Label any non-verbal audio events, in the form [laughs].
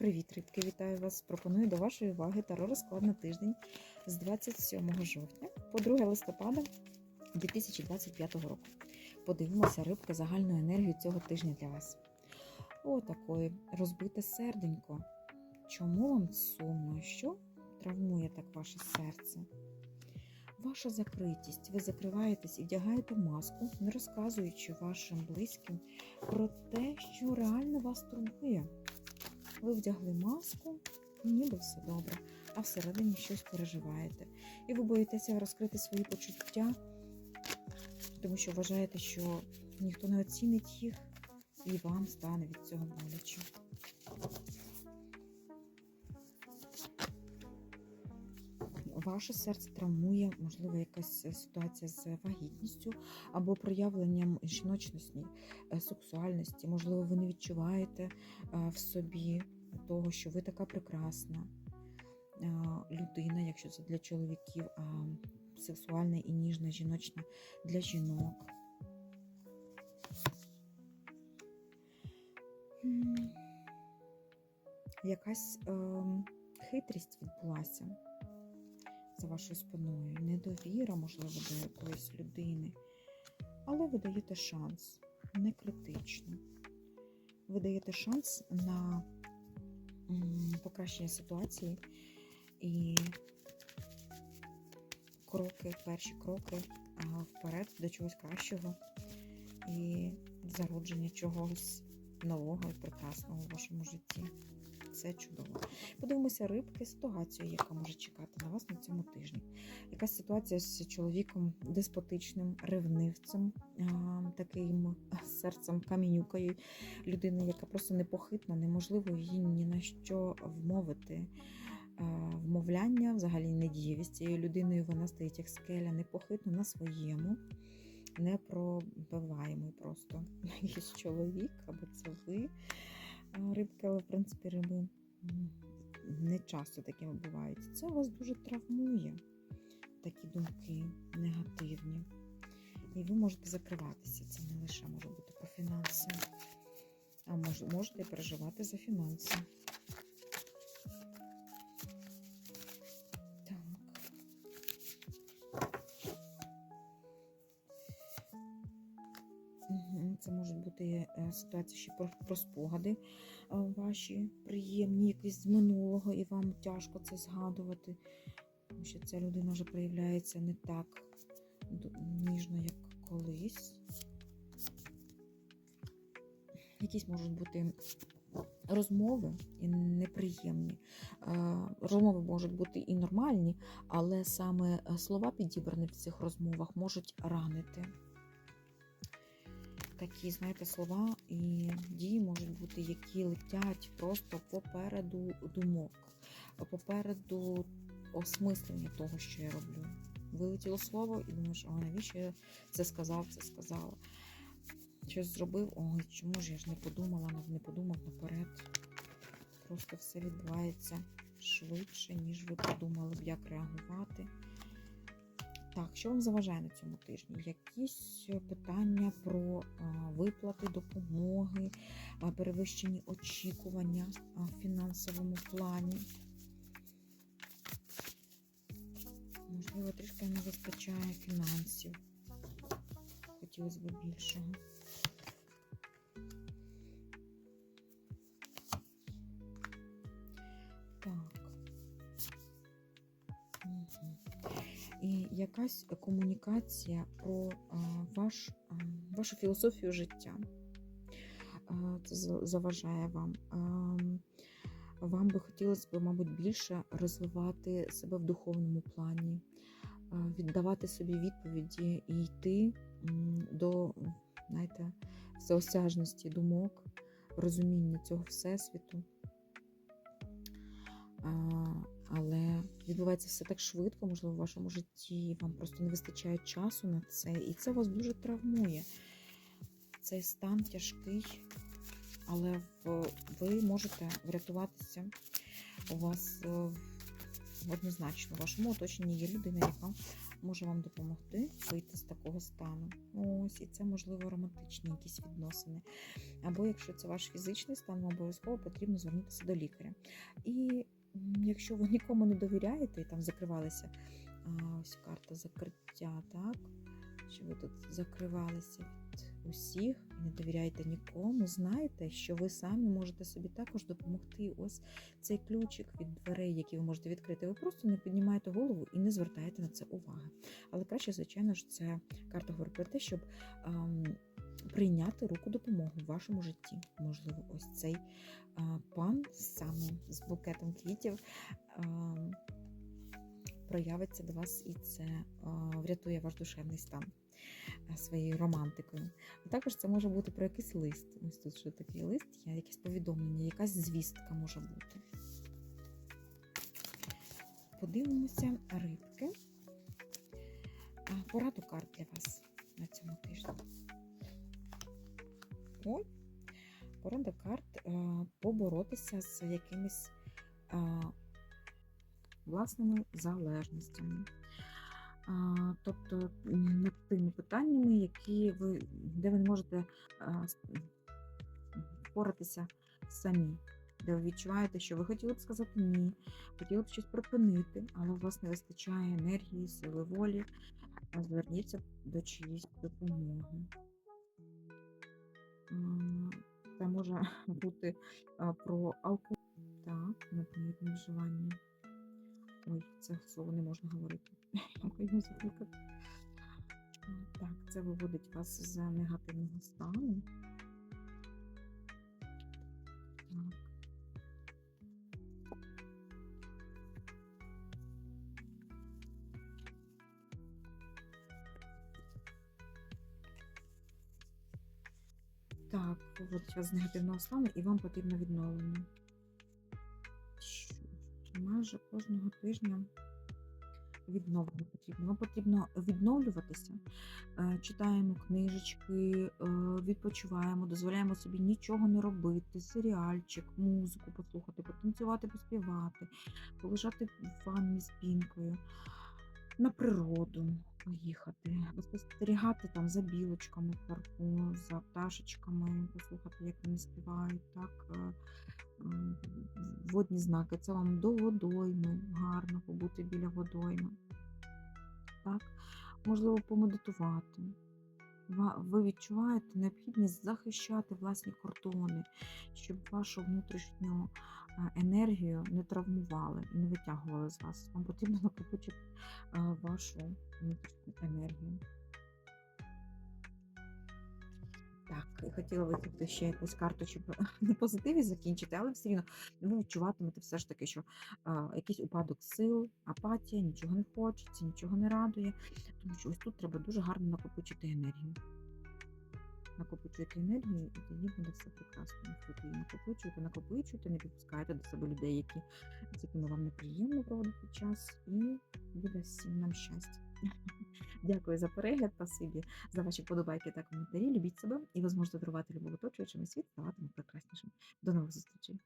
Привіт, рибки! Вітаю вас! Пропоную до вашої уваги таро розклад на тиждень з 27 жовтня по 2 листопада 2025 року. Подивимося рибки загальну енергію цього тижня для вас. О, такої розбите серденько. Чому вам сумно? Що травмує так ваше серце? Ваша закритість. Ви закриваєтесь і вдягаєте маску, не розказуючи вашим близьким про те, що реально вас турбує. Ви вдягли маску, ніби все добре, а всередині щось переживаєте. І ви боїтеся розкрити свої почуття, тому що вважаєте, що ніхто не оцінить їх, і вам стане від цього боляче. Ваше серце травмує, можливо, якась ситуація з вагітністю або проявленням жіночності, е, сексуальності. Можливо, ви не відчуваєте е, в собі того, що ви така прекрасна е, людина, якщо це для чоловіків, а сексуальна і ніжна жіночна для жінок. Якась ем, хитрість відбулася за вашою спиною, недовіра, можливо, до якоїсь людини. Але ви даєте шанс, не критично. Ви даєте шанс на покращення ситуації і кроки, перші кроки вперед до чогось кращого і зародження чогось нового і прекрасного у вашому житті. Це чудово. Подивимося рибки, ситуацію, яка може чекати на вас на цьому тижні. Якась ситуація з чоловіком деспотичним, ревнивцем, таким серцем камінюкою, людини, яка просто непохитна, неможливо її ні на що вмовити. Вмовляння взагалі не діє з цією людиною. Вона стоїть як скеля, непохитно на своєму, непробиваємий просто [laughs] якийсь чоловік, або це ви рибки, але в принципі риби не часто такими бувають. Це вас дуже травмує, такі думки негативні. І ви можете закриватися. Це не лише може бути про фінанси, а мож, можете переживати за фінанси. Це можуть бути е, ситуації ще про, спогади е, ваші приємні, якісь з минулого, і вам тяжко це згадувати, тому що ця людина вже проявляється не так ніжно, як колись. Якісь можуть бути розмови і неприємні. Е, Розмови можуть бути і нормальні, але саме слова, підібрані в цих розмовах, можуть ранити такі, знаєте, слова і дії можуть бути, які летять просто попереду думок, попереду осмислення того, що я роблю. Вилетіло слово і думаєш, а навіщо я це сказав, це сказала. Щось зробив, ой, чому ж я ж не подумала, не подумав наперед. Просто все відбувається швидше, ніж ви подумали б, як реагувати. Так, що вам заважає на цьому тижні? Якісь е, питання про виплати, допомоги, перевищені очікування в фінансовому плані. Можливо, трішки не вистачає фінансів. Хотілося б більшого. Так. І якась комунікація про ваш, вашу філософію життя. Це заважає вам. Вам би хотілося б, мабуть, більше розвивати себе в духовному плані, віддавати собі відповіді і йти до знаєте, всеосяжності думок, розуміння цього всесвіту. Відбувається все так швидко, можливо, в вашому житті вам просто не вистачає часу на це, і це вас дуже травмує. Цей стан тяжкий, але ви можете врятуватися. У вас е, однозначно в вашому оточенні є людина, яка може вам допомогти вийти з такого стану. Ось, і це можливо романтичні якісь відносини. Або якщо це ваш фізичний стан, вам обов'язково потрібно звернутися до лікаря. І якщо ви нікому не довіряєте і там закривалися, ось карта закриття, так? Що ви тут закривалися від усіх не довіряєте нікому, знаєте, що ви самі можете собі також допомогти. Ось цей ключик від дверей, які ви можете відкрити. Ви просто не піднімаєте голову і не звертаєте на це уваги. Але краще, звичайно ж, це карта говорить про те, щоб прийняти руку допомоги в вашому житті. Можливо, ось цей пан саме з букетом квітів. проявиться до вас, і це врятує ваш душевний стан своєю романтикою. А також це може бути про якийсь лист. Ось тут ще такий лист, є якесь повідомлення, якась звістка може бути. Подивимося рибки. Пораду карт для вас на цьому тижні. Ой, порада карт е, поборотися з якимись е, власними залежностями. Тобто над тими питаннями, які ви, де ви не можете впоратися самі, де ви відчуваєте, що ви хотіли б сказати ні, хотіли б щось припинити, але у вас не вистачає енергії, сили волі. Зверніться до чиїсь допомоги. Це може [laughs] бути про алкоголь, так, надмірне вживання. Ой, це слово не можна говорити. [laughs] Так, це виводить вас з негативного стану. Так. Так, виводить вас з негативного стану і вам потрібно відновлення. Що Майже кожного тижня відновлення потрібно. Вам потрібно відновлюватися. Е, Читаємо книжечки, е, відпочиваємо, дозволяємо собі нічого не робити, серіальчик, музику послухати, потанцювати, поспівати, полежати в ванні з пінкою, на природу поїхати, спостерігати там за білочками в парку, за пташечками, послухати, як вони співають, так, е, водні знаки. Це вам до водойми, гарно побути біля водойми. Так? Можливо, помедитувати. Ви відчуваєте необхідність захищати власні кордони, щоб вашу внутрішню енергію не травмували і не витягували з вас. Вам потрібно [laughs] накопичити вашу внутрішню енергію. Так, хотіла витягти ще якусь карту, щоб [laughs] на позитиві закінчити, але все рівно ви відчуватимете все ж таки, що а, якийсь упадок сил, апатія, нічого не хочеться, нічого не радує. Тому що ось тут треба дуже гарно накопичити енергію. Накопичуєте енергію, і тоді буде все прекрасно. Тут її накопичуєте, накопичуєте, не підпускаєте до себе людей, які, з якими вам неприємно проводити час, і буде всім нам щастя. Дякую за перегляд, спасибі за ваші подобайки та коментарі. Любіть себе, і ви зможете дарувати любов оточуючим, і світ ставатиме прекраснішим. До нових зустрічей!